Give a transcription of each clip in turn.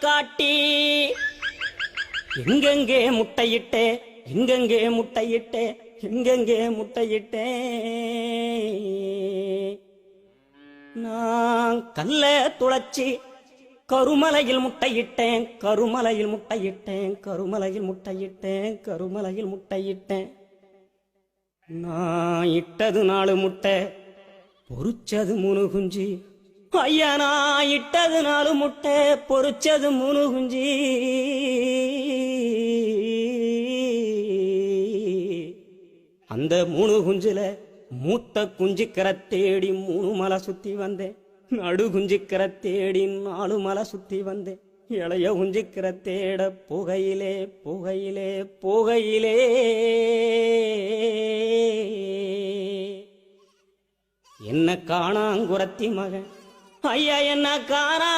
காட்டி. எங்கெங்கே முட்டையிட்டே எங்கெங்கே முட்டையிட்டே எங்கெங்கே முட்டையிட்டே. நான் கல்ல துளச்சி கருமலையில் முட்டையிட்டேன் கருமலையில் முட்டையிட்டேன் கருமலையில் முட்டையிட்டேன் கருமலையில் முட்டையிட்டேன். நான் இட்டது நாலு முட்டை பொறிச்சது மூணு குஞ்சு ஐயா நான் இட்டது நாலு முட்டை பொறிச்சது மூணு குஞ்சு. அந்த மூணு குஞ்சுல மூத்த குஞ்சுக்கிற தேடி மூணு மலை சுத்தி வந்தேன். நடு குஞ்சுக்கரை தேடி நாலு மலை சுத்தி வந்தேன். இளைய குஞ்சுக்கிற தேட புகையிலே புகையிலே புகையிலே. என்ன காணாங்குரத்தி மகன்? ஐயா என்ன காரா?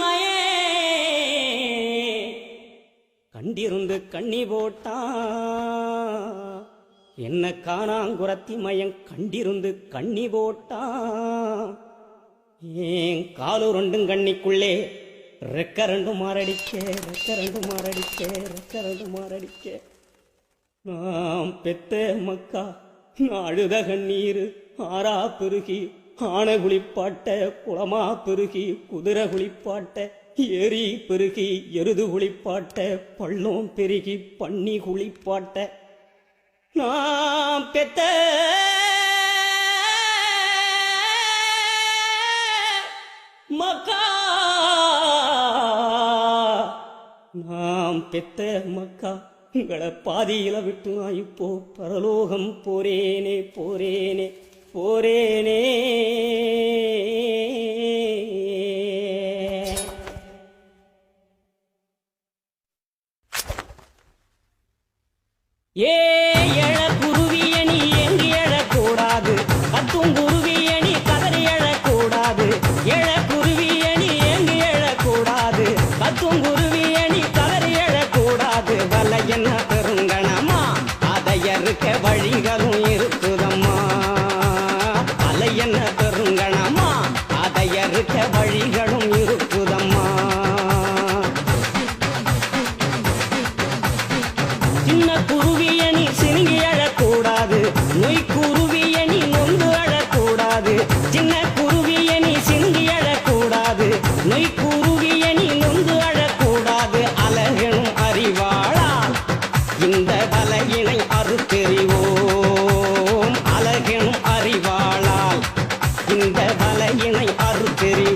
மயே கண்டிருந்து கண்ணி போட்டா. என்ன காணாங்குரத்தி மயம் கண்டிருந்து கண்ணி போட்டா. ஏன் காலு ரெண்டும் கண்ணிக்குள்ளே ரெக்க ரெண்டு மாரடிக்க ரெக்க ரெண்டு மாரடிக்க ரெக்க ரெண்டு மாரடிக்க நாம் பெத்த மக்கா அழுத கண்ணீர் ஆறா பெருகி ஆன குளிப்பாட்ட குளமா பெருகி குதிரை குளிப்பாட்ட ஏரி பெருகி எருது குளிப்பாட்ட பள்ளம் பெருகி பன்னி குளிப்பாட்ட நாம் பெத்த மக்கா நாம் பெத்த மக்கா. உங்களை பாதியில விட்டு நான் இப்போ பரலோகம் போரேனே போரேனே போரேனே ஏ அதை வழிகளும் இருக்குதம்மா. அலை என்ன பெருங்கணமா அதை அறுக்க வழிகளும் இருக்குதம்மா. சின்ன குருவியணி சினுங்கி அழக்கூடாது. நொய் குருவியணி நொந்து அழக்கூடாது. சின்ன குருவியணி சினுங்கி அழக்கூடாது. நொய் குருவியணி நொந்து அழக்கூடாது. அழகனும் அறிவாளா? இந்த வலையினை தெரிவோம் அழகெனும் அறிவாளால் இந்த வலையினை அறுத்தெறிவோம்